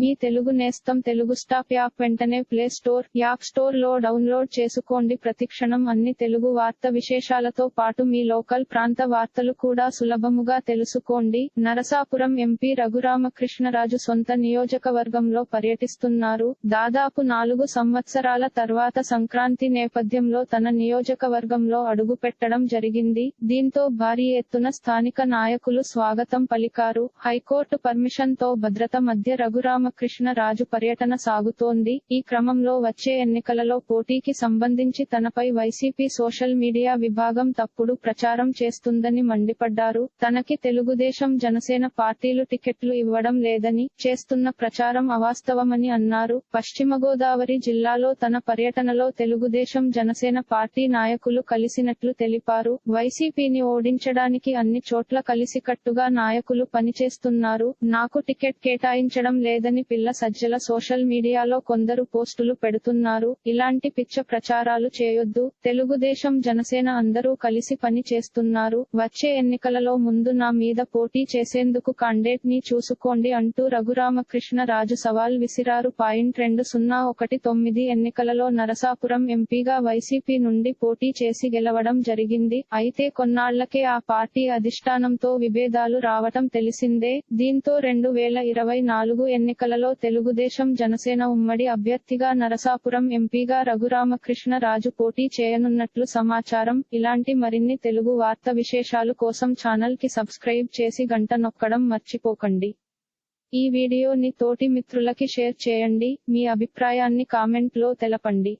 మీ తెలుగు నేస్తం Telugu stop app వెంటనే play store app స్టోర్లో డౌన్లోడ్ చేసుకోండి. ప్రతిక్షణం అన్ని తెలుగు వార్త విశేషాలతో పాటు మీ లోకల్ ప్రాంత వార్తలు కూడా సులభముగా తెలుసుకోండి. నరసాపురం ఎంపీ రఘురామకృష్ణరాజు సొంత నియోజకవర్గంలో పర్యటిస్తున్నారు. దాదాపు నాలుగు సంవత్సరాల తర్వాత సంక్రాంతి నేపథ్యంలో తన నియోజకవర్గంలో అడుగు పెట్టడం జరిగింది. దీంతో భారీ ఎత్తున స్థానిక నాయకులు స్వాగతం పలికారు. హైకోర్టు పర్మిషన్తో భద్రత మధ్య రఘురామ రాజు పర్యటన సాగుతోంది. ఈ క్రమంలో వచ్చే ఎన్నికలలో పోటీకి సంబంధించి తనపై వైసీపీ సోషల్ మీడియా విభాగం తప్పుడు ప్రచారం చేస్తుందని మండిపడ్డారు. తనకి తెలుగుదేశం జనసేన పార్టీలు టికెట్లు ఇవ్వడం లేదని చేస్తున్న ప్రచారం అవాస్తవమని అన్నారు. పశ్చిమ గోదావరి జిల్లాలో తన పర్యటనలో తెలుగుదేశం జనసేన పార్టీ నాయకులు కలిసినట్లు తెలిపారు. వైసీపీని ఓడించడానికి అన్ని చోట్ల కలిసికట్టుగా నాయకులు పనిచేస్తున్నారు. నాకు టికెట్ కేటాయించడం లేదని పిల్ల సజ్జల సోషల్ మీడియాలో కొందరు పోస్టులు పెడుతున్నారు. ఇలాంటి పిచ్చ ప్రచారాలు చేయొద్దు. తెలుగుదేశం జనసేన అందరూ కలిసి పని చేస్తున్నారు. వచ్చే ఎన్నికలలో ముందు నా మీద పోటీ చేసేందుకు కాండేట్ని చూసుకోండి అంటూ రఘురామకృష్ణ రాజు సవాల్ విసిరారు. పాయింట్ రెండు సున్నా ఒకటి తొమ్మిది ఎన్నికలలో నరసాపురం ఎంపీగా వైసీపీ నుండి పోటీ చేసి గెలవడం జరిగింది. అయితే కొన్నాళ్ళకే ఆ పార్టీ అధిష్టానంతో విభేదాలు రావటం తెలిసిందే. దీంతో రెండు వేల ఇరవై నాలుగు ఎన్నికలలో తెలుగుదేశం జనసేన ఉమ్మడి అభ్యర్థిగా నరసాపురం ఎంపీగా రఘురామకృష్ణ రాజు పోటీ చేయనున్నట్లు సమాచారం. ఇలాంటి మరిన్ని తెలుగు వార్త విశేషాలు కోసం ఛానల్కి సబ్స్క్రైబ్ చేసి గంట నొక్కడం మర్చిపోకండి. ఈ వీడియోని తోటి మిత్రులకి షేర్ చేయండి. మీ అభిప్రాయాన్ని కామెంట్లో తెలపండి.